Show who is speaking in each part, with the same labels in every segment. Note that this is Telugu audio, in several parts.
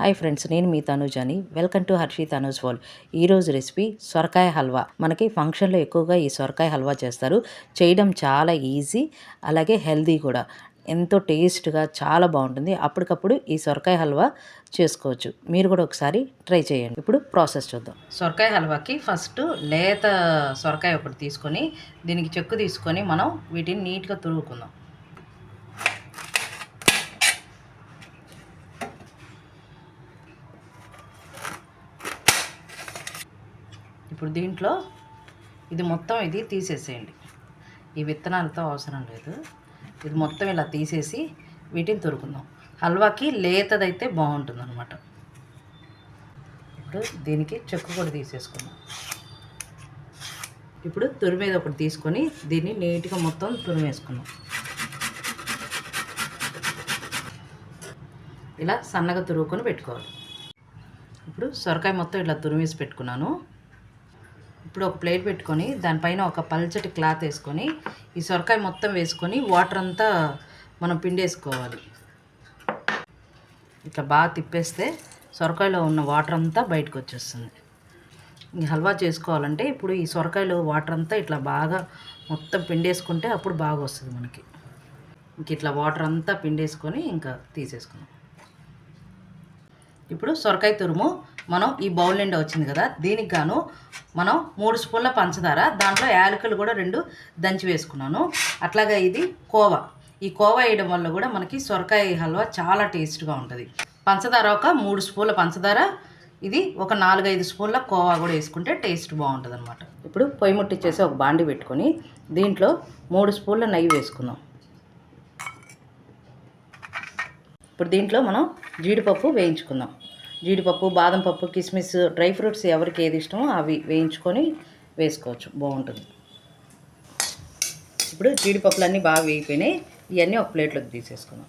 Speaker 1: హాయ్ ఫ్రెండ్స్ నేను మీ తనుజాని. Welcome to Harshi Tanuj wall ఈరోజు రెసిపీ సొరకాయ హల్వా. మనకి ఫంక్షన్లో ఎక్కువగా ఈ సొరకాయ హల్వా చేస్తారు. చేయడం చాలా ఈజీ అలాగే హెల్దీ కూడా. ఎంతో టేస్ట్గా చాలా బాగుంటుంది. అప్పటికప్పుడు ఈ సొరకాయ హల్వా చేసుకోవచ్చు. మీరు కూడా ఒకసారి ట్రై చేయండి. ఇప్పుడు ప్రాసెస్ చూద్దాం. సొరకాయ హల్వాకి ఫస్ట్ లేత సొరకాయ ఒకటి తీసుకొని దీనికి చెక్కు తీసుకొని మనం వీటిని నీట్గా తురుగుకుందాం ఇప్పుడు దీంట్లో ఇది మొత్తం ఇది తీసేసేయండి. ఈ విత్తనాలతో అవసరం లేదు. ఇది మొత్తం ఇలా తీసేసి వీటిని తురుకుందాం హల్వాకి లేతదైతే బాగుంటుంది అనమాట ఇప్పుడు దీనికి చెక్కు కూడా తీసేసుకుందాం. ఇప్పుడు తురిమేది ఒకటి తీసుకొని దీన్ని నీట్గా మొత్తం తురిమేసుకుందాం. ఇలా సన్నగా తురుముకొని పెట్టుకోవాలి. ఇప్పుడు సొరకాయ మొత్తం ఇలా తురిమేసి పెట్టుకున్నాను. ఇప్పుడు ఒక ప్లేట్ పెట్టుకొని దానిపైన ఒక పల్చటి క్లాత్ వేసుకొని ఈ సొరకాయ మొత్తం వేసుకొని వాటర్ అంతా మనం పిండేసుకోవాలి. ఇట్లా బాగా తిప్పేస్తే సొరకాయలో ఉన్న వాటర్ అంతా బయటకు వచ్చేస్తుంది. ఇంకా హల్వా చేసుకోవాలంటే ఇప్పుడు ఈ సొరకాయలో వాటర్ అంతా ఇట్లా బాగా మొత్తం పిండేసుకుంటే అప్పుడు బాగా వస్తుంది మనకి. ఇంక ఇట్లా వాటర్ అంతా పిండేసుకొని ఇంకా తీసేసుకున్నాం ఇప్పుడు సొరకాయ తురుము. మనం ఈ బౌల్ నిండా వచ్చింది కదా దీనికి గాను మనం మూడు స్పూన్ల పంచదార దాంట్లో యాలకులు కూడా రెండు దంచి వేసుకున్నాను. అట్లాగే ఇది కోవా. ఈ కోవా వేయడం వల్ల కూడా మనకి సొరకాయ హల్వా చాలా టేస్ట్గా ఉంటుంది. పంచదార ఒక మూడు స్పూన్ల పంచదార ఇది ఒక నాలుగైదు స్పూన్ల కోవా కూడా వేసుకుంటే టేస్ట్ బాగుంటుంది అనమాట ఇప్పుడు పొయ్యి ముట్టిచ్చేసి ఒక బాండి పెట్టుకొని దీంట్లో మూడు స్పూన్ల నెయ్యి వేసుకుందాం. ఇప్పుడు దీంట్లో మనం జీడిపప్పు వేయించుకుందాం. జీడిపప్పు బాదం పప్పు కిస్మిస్ డ్రై ఫ్రూట్స్ ఎవరికి ఏది ఇష్టమో అవి వేయించుకొని వేసుకోవచ్చు. బాగుంటుంది. ఇప్పుడు జీడిపప్పులు అన్నీ బాగా వేగిపోయినాయి. ఇవన్నీ ఒక ప్లేట్లోకి తీసేసుకుందాం.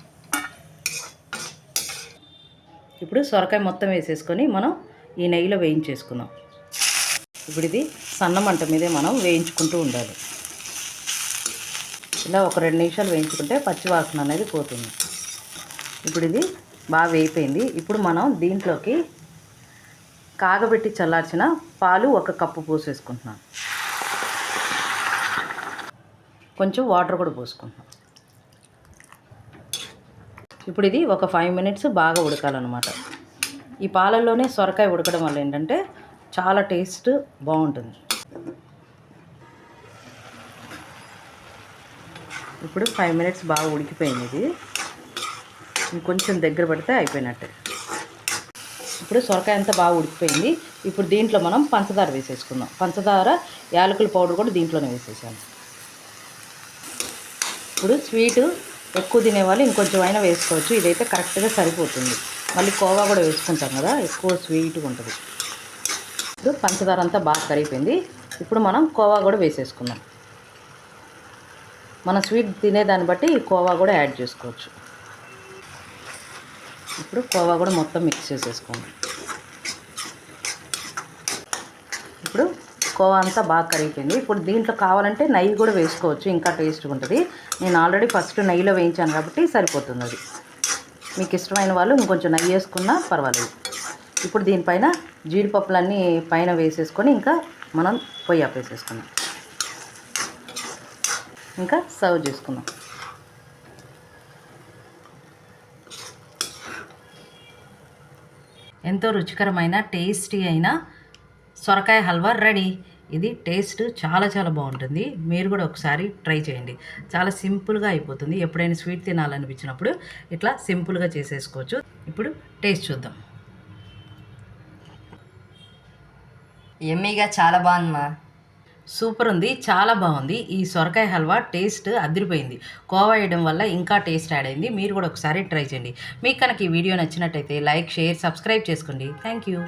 Speaker 1: ఇప్పుడు సొరకాయ మొత్తం వేసేసుకొని మనం ఈ నెయ్యిలో వేయించేసుకుందాం. ఇప్పుడు ఇది సన్న మంట మీదే మనం వేయించుకుంటూ ఉండాలి. ఇలా ఒక రెండు నిమిషాలు వేయించుకుంటే పచ్చివాసన అనేది పోతుంది. ఇప్పుడు ఇది బాగా వేయిపోయింది ఇప్పుడు మనం దీంట్లోకి కాగబెట్టి చల్లార్చిన పాలు ఒక కప్పు పోసేసుకుంటున్నాం. కొంచెం వాటర్ కూడా పోసుకుంటున్నాం. ఇప్పుడు ఇది ఒక ఫైవ్ మినిట్స్ బాగా ఉడకాలన్నమాట. ఈ పాలల్లోనే సొరకాయ ఉడకడం వల్ల ఏంటంటే చాలా టేస్ట్ బాగుంటుంది. ఇప్పుడు ఫైవ్ మినిట్స్ బాగా ఉడికిపోయింది ఇది. ఇంకొంచెం దగ్గర పడితే అయిపోయినట్టే. ఇప్పుడు సొరకాయ అంతా బాగా ఉడికిపోయింది. ఇప్పుడు దీంట్లో మనం పంచదార వేసేసుకుందాం. పంచదార యాలకుల పౌడర్ కూడా దీంట్లోనే వేసేసాను. ఇప్పుడు స్వీటు ఎక్కువ తినేవాళ్ళు ఇంకొంచెం అయినా వేసుకోవచ్చు. ఇదైతే కరెక్ట్గా సరిపోతుంది. మళ్ళీ కోవా కూడా వేసుకుంటాం కదా ఎక్కువ స్వీట్గా ఉంటుంది. ఇప్పుడు పంచదార అంతా బాగా కరిగిపోయింది. ఇప్పుడు మనం కోవా కూడా వేసేసుకుందాం. మన స్వీట్ తినేదాన్ని బట్టి కోవా కూడా యాడ్ చేసుకోవచ్చు. ఇప్పుడు కోవా కూడా మొత్తం మిక్స్ చేసేసుకోండి. ఇప్పుడు కోవా అంతా బాగా కరిగిపోయింది. ఇప్పుడు దీంట్లో కావాలంటే నెయ్యి కూడా వేసుకోవచ్చు. ఇంకా టేస్ట్గా ఉంటుంది. నేను ఆల్రెడీ ఫస్ట్ నెయ్యిలో వేయించాను కాబట్టి సరిపోతుంది అది. మీకు ఇష్టమైన వాళ్ళు ఇంకొంచెం నెయ్యి వేసుకున్నా పర్వాలేదు. ఇప్పుడు దీనిపైన జీడిపప్పులన్నీ పైన వేసేసుకొని ఇంకా మనం పొయ్యి ఆపేసేసుకున్నాం ఇంకా సర్వ్ చేసుకుందాం. ఎంతో రుచికరమైన టేస్టీ అయిన సొరకాయ హల్వా రెడీ. ఇది టేస్ట్ చాలా చాలా బాగుంటుంది. మీరు కూడా ఒకసారి ట్రై చేయండి. చాలా సింపుల్గా అయిపోతుంది. ఎప్పుడైనా స్వీట్ తినాలనిపించినప్పుడు ఇట్లా సింపుల్గా చేసేసుకోవచ్చు. ఇప్పుడు టేస్ట్ చూద్దాం.
Speaker 2: ఎమ్మీగా చాలా బాగుందమ్మా
Speaker 1: సూపర్ ఉంది చాలా బాగుంది ఈ సొరకాయ హల్వా టేస్ట్ అదిరిపోయింది. కోవా వేయడం వల్ల ఇంకా టేస్ట్ యాడ్ అయింది. మీరు కూడా ఒకసారి ట్రై చేయండి. మీకు కనుక ఈ వీడియో నచ్చినట్టయితే లైక్ షేర్ సబ్స్క్రైబ్ చేసుకోండి. Thank you